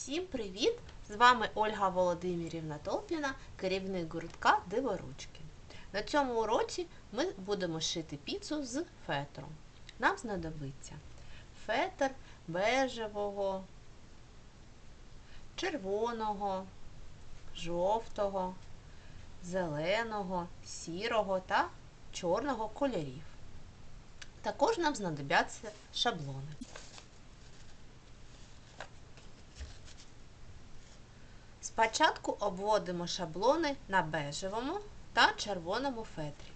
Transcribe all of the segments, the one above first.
Всім привіт! З вами Ольга Володимирівна Толпіна, керівник гуртка Диворучки. На цьому уроці ми будемо шити піцу з фетром. Нам знадобиться фетр бежевого, червоного, жовтого, зеленого, сірого та чорного кольорів. Також нам знадобляться шаблони. Спочатку обводимо шаблони на бежевому та червоному фетрі.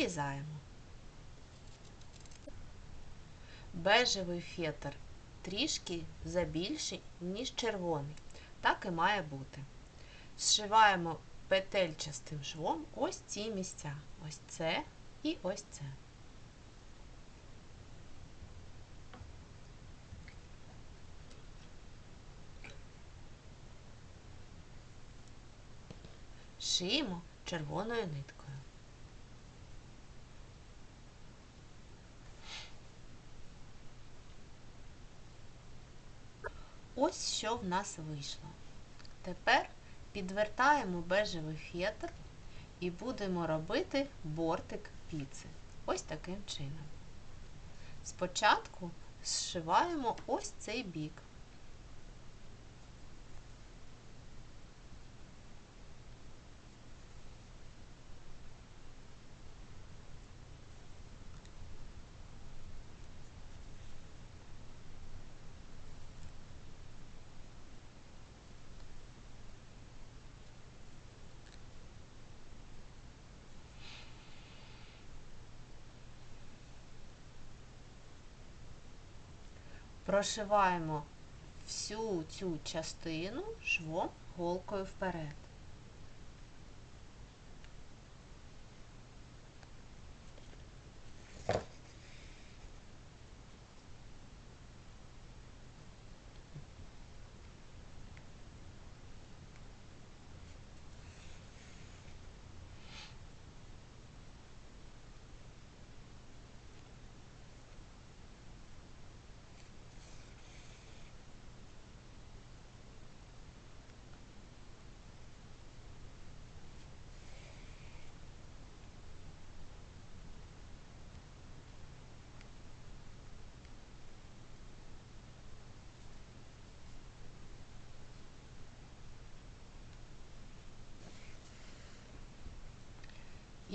Вирізаємо. Бежевий фетр трішки забільший, ніж червоний. Так і має бути. Зшиваємо петельчастим швом ось ці місця. Ось це і ось це. Шиємо червоною ниткою. Ось що в нас вийшло. Тепер підвертаємо бежевий фетр і будемо робити бортик піци. Ось таким чином. Спочатку зшиваємо ось цей бік. Прошиваємо всю цю частину швом голкою вперед.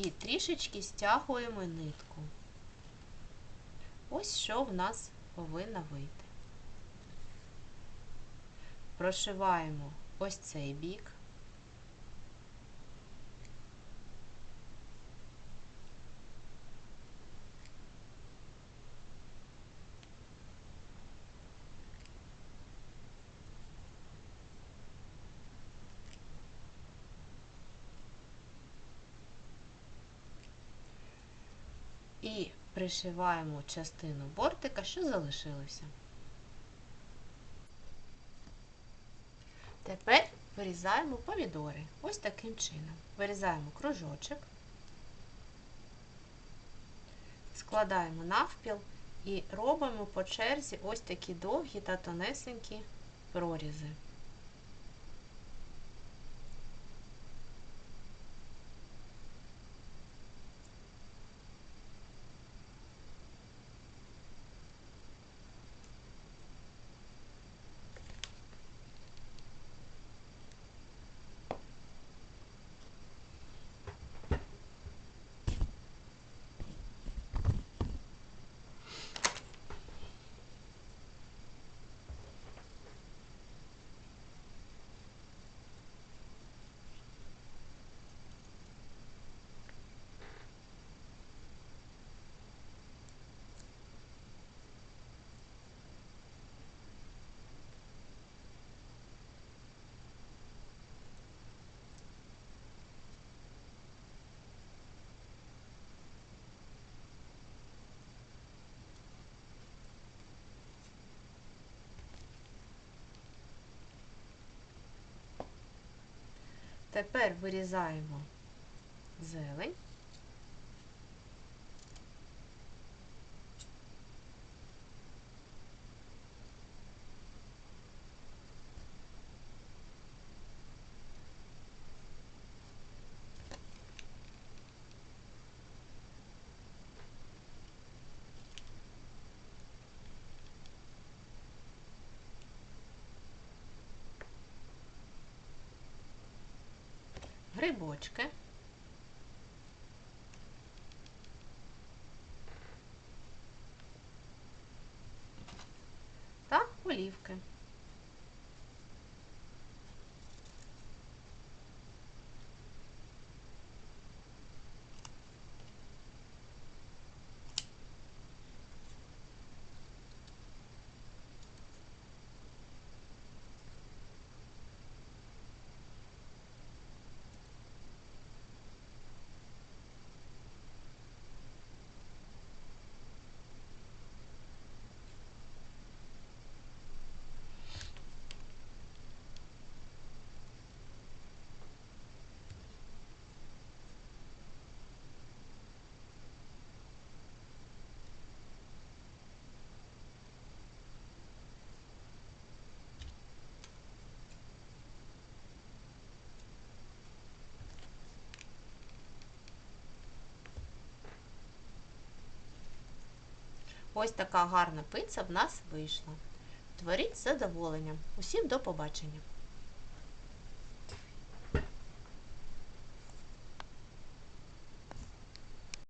І трішечки стягуємо нитку. Ось що в нас повинно вийти. Прошиваємо ось цей бік. І пришиваємо частину бортика, що залишилося. Тепер вирізаємо помідори. Ось таким чином. Вирізаємо кружочок, складаємо навпіл і робимо по черзі ось такі довгі та тонесенькі прорізи. Тепер вирізаємо зелень. Грибочки. Та олівки. Ось така гарна пицца в нас вийшла. Творіть з задоволенням. Усім до побачення!